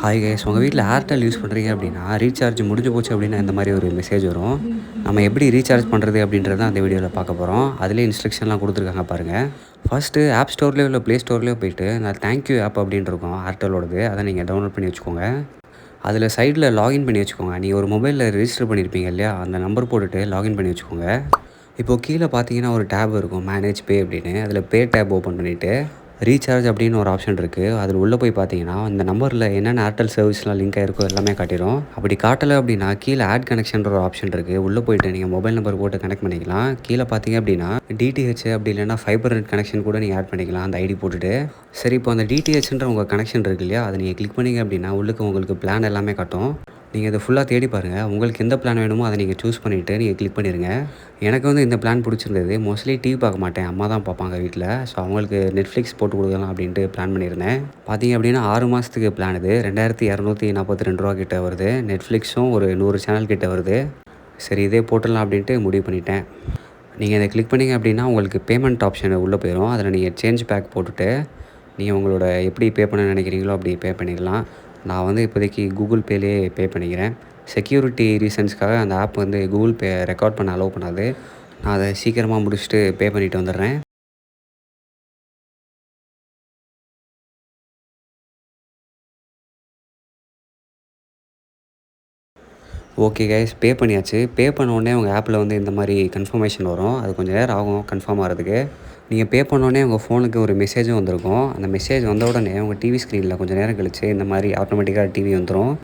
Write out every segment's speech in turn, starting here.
Hi guys உங்கள் வீட்டில் Airtel use பண்ணுறீங்க அப்படின்னா ரீசார்ஜ் முடிஞ்சு போச்சு அப்படின்னா இந்த மாதிரி ஒரு மெசேஜ் வரும். நம்ம எப்படி ரீசார்ஜ் பண்ணுறது அப்படின்றத அந்த வீடியோவில் பார்க்க போகிறோம் அதிலே இன்ஸ்ட்ரக்ஷன்லாம் கொடுத்துருக்காங்க பாருங்கள் ஃபஸ்ட்டு ஆப் ஸ்டோர்லேயோ இல்லை ப்ளே ஸ்டோர்லேயோ போயிட்டு நான் தேங்க்யூ ஆப் அப்படின்னு இருக்கும் ஏர்டெலோடது அதை நீங்கள் டவுன்லோட் பண்ணி வச்சுக்கோங்க. அதில் சைடில் லாகின் பண்ணி வச்சுக்கோங்க. நீங்கள் ஒரு மொபைலில் ரிஜிஸ்டர் பண்ணியிருப்பீங்க இல்லையா அந்த நம்பர் போட்டுட்டு லாகின் பண்ணி வச்சுக்கோங்க. இப்போது கீழே பார்த்தீங்கன்னா ஒரு டேப் இருக்கும் மேனேஜ் பே அப்படின்னு. அதில் பே டேப் ஓப்பன் பண்ணிவிட்டு ரீசார்ஜ் அப்படின்னு ஒரு ஆப்ஷன் இருக்குது அதில் உள்ளே போய் பார்த்தீங்கன்னா இந்த நம்பரில் என்னென்ன ஏர்டெல் சர்வீஸ்லாம் லிங்க் ஆயிருக்கோ எல்லாமே காட்டிடும் அப்படி காட்டலை அப்படின்னா கீழே ஆட் கனெக்ஷன்ற ஒரு ஆப்ஷன் இருக்குது உள்ளே போயிட்டு நீங்கள் மொபைல் நம்பர் போட்டு கனெக்ட் பண்ணிக்கலாம். கீழே பார்த்தீங்க அப்படின்னா டிடிஹெச் அப்படி இல்லைன்னா ஃபைபர் நெட் கனெக்ஷன் கூட நீங்கள் ஆட் பண்ணிக்கலாம் அந்த ஐடி போட்டுட்டு. சரி இப்போ அந்த டிடிஹெச்ன்ற உங்கள் கனெக்ஷன் இருக்கு இல்லையா அதை நீங்கள் கிளிக் பண்ணீங்க அப்படின்னா உள்ளுக்கு உங்களுக்கு பிளான் எல்லாமே காட்டும். நீங்கள் இதை ஃபுல்லாக தேடி பாருங்கள் உங்களுக்கு எந்த பிளான் வேணுமோ அதை நீங்கள் சூஸ் பண்ணிவிட்டு நீங்கள் கிளிக் பண்ணிடுங்க எனக்கு வந்து இந்த பிளான் பிடிச்சிருந்தது. மோஸ்ட்லி டிவி பார்க்க மாட்டேன். அம்மா தான் பார்ப்பாங்க வீட்டில் ஸோ அவங்களுக்கு நெட்ஃப்ளிக்ஸ் போட்டு கொடுக்கலாம் அப்படின்ட்டு பிளான் பண்ணியிருந்தேன். பார்த்தீங்க அப்படின்னா ஆறு மாதத்துக்கு பிளான் இது. ரெண்டாயிரத்தி இரநூத்தி நாற்பத்தி ரெண்டு ரூபா கிட்ட வருது. நெட்ஃப்ளிக்ஸும் ஒரு நூறு சேனல் கிட்ட வருது. சரி இதே போட்டுடலாம் அப்படின்ட்டு முடிவு பண்ணிட்டேன். நீங்கள் இதை கிளிக் பண்ணிங்க அப்படின்னா உங்களுக்கு பேமெண்ட் ஆப்ஷன் உள்ளே போயிடும் அதில் நீங்கள் சேஞ்ச் பேக் போட்டுட்டு நீங்கள் உங்களோட எப்படி பே பண்ண நினைக்கிறீங்களோ அப்படி பே பண்ணிடலாம். நான் வந்து இப்போதைக்கு கூகுள் பேலேயே பே பண்ணிக்கிறேன். செக்யூரிட்டி ரீசன்ஸ்க்காக அந்த ஆப் வந்து கூகுள் பே ரெக்கார்ட் பண்ண அலோவ் பண்ணாது. நான் அதை சீக்கிரமாக முடிச்சுட்டு பே பண்ணிவிட்டு வந்துடுறேன். ஓகே கைஸ் பே பண்ணியாச்சு. பே பண்ண உடனே உங்கள் ஆப்பில் வந்து இந்த மாதிரி கன்ஃபர்மேஷன் வரும். அது கொஞ்சம் நேரம் ஆகும் கன்ஃபார்ம் ஆகிறதுக்கு நீங்கள் பே பண்ணோடனே உங்கள் ஃபோனுக்கு ஒரு மெசேஜும் வந்திருக்கும். அந்த மெசேஜ் வந்த உடனே உங்கள் டிவி ஸ்க்ரீனில் கொஞ்சம் நேரம் கழிச்சு இந்த மாதிரி ஆட்டோமேட்டிக்காக டிவி வந்துடும்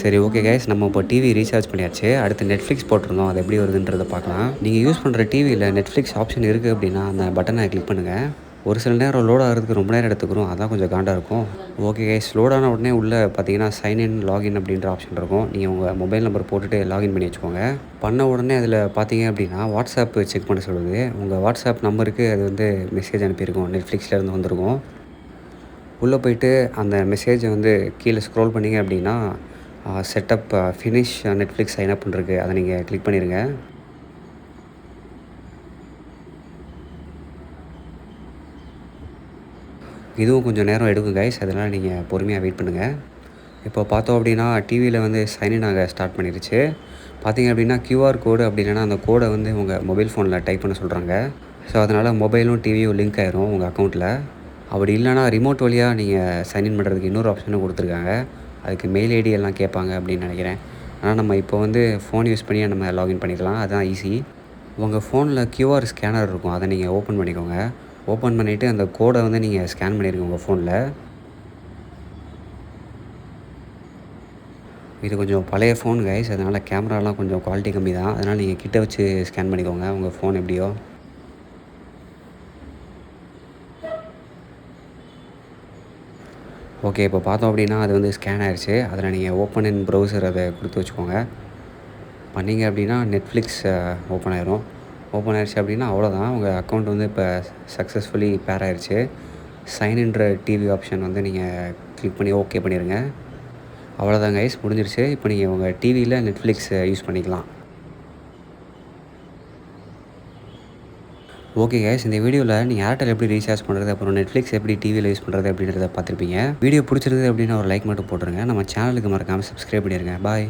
சரி ஓகே கைஸ் நம்ம இப்போ டிவி ரீசார்ஜ் பண்ணியாச்சு. அடுத்து நெட்ஃப்ளிக்ஸ் போட்டிருந்தோம். அது எப்படி வருதுன்றதை பார்க்கலாம். நீங்கள் யூஸ் பண்ணுற டிவியில் நெட்ஃப்ளிக்ஸ் ஆப்ஷன் இருக்குது அப்படின்னா அந்த பட்டனை கிளிக் பண்ணுங்கள் ஒரு சில நேரம் லோட் ஆகிறதுக்கு ரொம்ப நேரம் எடுத்துக்கிறோம். அதான் கொஞ்சம் காண்டாக இருக்கும். ஓகே கைஸ் லோட் ஆன உடனே உள்ளே பார்த்தீங்கன்னா சைன் இன் லாகின் அப்படின்ற ஆப்ஷன் இருக்கும். நீங்கள் உங்கள் மொபைல் நம்பர் போட்டுட்டு லாகின் பண்ணி வச்சுக்கோங்க. பண்ண உடனே அதில் பார்த்தீங்க அப்படின்னா வாட்ஸ்அப் செக் பண்ண சொல்லுது. உங்கள் வாட்ஸ்அப் நம்பருக்கு அது வந்து மெசேஜ் அனுப்பியிருக்கும். நெட்ஃப்ளிக்ஸ்லேருந்து வந்திருக்கும். உள்ளே போயிட்டு அந்த மெசேஜை வந்து கீழே ஸ்க்ரோல் பண்ணிங்க அப்படின்னா setup finish Netflix sign up பண்ணுறது அதை நீங்கள் கிளிக் பண்ணிடுங்க இதுவும் கொஞ்சம் நேரம் எடுக்கும் கைஸ் அதனால் நீங்கள் பொறுமையாக வெயிட் பண்ணுங்கள் இப்போ பார்த்தோம் அப்படின்னா டிவியில் வந்து சைன்இன் ஆக ஸ்டார்ட் பண்ணிருச்சு. பார்த்தீங்க அப்படின்னா கியூஆர் கோடு அப்படி இல்லைன்னா அந்த கோடை வந்து உங்கள் மொபைல் ஃபோனில் டைப் பண்ண சொல்கிறாங்க ஸோ அதனால் மொபைலும் டிவியும் லிங்க் ஆயிரும் உங்கள் அக்கௌண்ட்டில் அப்படி இல்லைனா ரிமோட் வழியாக நீங்கள் சைன்இன் பண்ணுறதுக்கு இன்னொரு ஆப்ஷனும் கொடுத்துருக்காங்க. அதுக்கு மெயில் ஐடி எல்லாம் கேட்பாங்க அப்படின்னு நினைக்கிறேன். ஆனால் நம்ம இப்போ வந்து ஃபோன் யூஸ் பண்ணி நம்ம லாகின் பண்ணிக்கலாம். அதுதான் ஈஸி உங்கள் ஃபோனில் கியூஆர் ஸ்கேனர் இருக்கும். அதை நீங்கள் ஓப்பன் பண்ணிக்கோங்க. ஓப்பன் பண்ணிவிட்டு அந்த கோடை வந்து நீங்கள் ஸ்கேன் பண்ணியிருக்கீங்க உங்கள் ஃபோனில் இது கொஞ்சம் பழைய ஃபோன் கைஸ் அதனால் கேமராலாம் கொஞ்சம் குவாலிட்டி கம்மி தான். அதனால் நீங்கள் கிட்டே வச்சு ஸ்கேன் பண்ணிக்கோங்க உங்கள் ஃபோன் எப்படியோ. ஓகே இப்போ பார்த்தோம் அப்படின்னா அது வந்து ஸ்கேன் ஆயிடுச்சு அதில் நீங்கள் ஓப்பன் இன் ப்ரௌசர் அதை கொடுத்து வச்சுக்கோங்க. பண்ணிங்க அப்படின்னா நெட்ஃப்ளிக்ஸ் ஓப்பன் ஆயிரும். ஓப்பன் ஆயிடுச்சு அப்படின்னா அவ்வளோதான் உங்கள் அக்கௌண்ட் வந்து இப்போ சக்ஸஸ்ஃபுல்லி பேர் ஆயிடுச்சு சைன்ன்ற டிவி ஆப்ஷன் வந்து நீங்கள் கிளிக் பண்ணி ஓகே பண்ணிடுங்க அவ்வளோதாங்க ஐஸ் முடிஞ்சிருச்சு. இப்போ நீங்கள் உங்கள் டிவியில் நெட்ஃப்ளிக்ஸ் யூஸ் பண்ணிக்கலாம். ஓகே கைஸ் இந்த வீடியோவில் நீங்கள் ஏர்டெல் எப்படி ரீசார்ஜ் பண்ணுறது அப்புறம் நெட்ஃப்ளிக்ஸ் எப்படி டிவியில் யூஸ் பண்ணுறது அப்படின்றத பார்த்துருப்பீங்க. வீடியோ பிடிச்சிருந்தது அப்படின்னா ஒரு லைக் மட்டும் போட்டுருங்க. நம்ம சேனலுக்கு மறக்காமல் சப்ஸ்கிரைப் பண்ணிடுங்க பாய்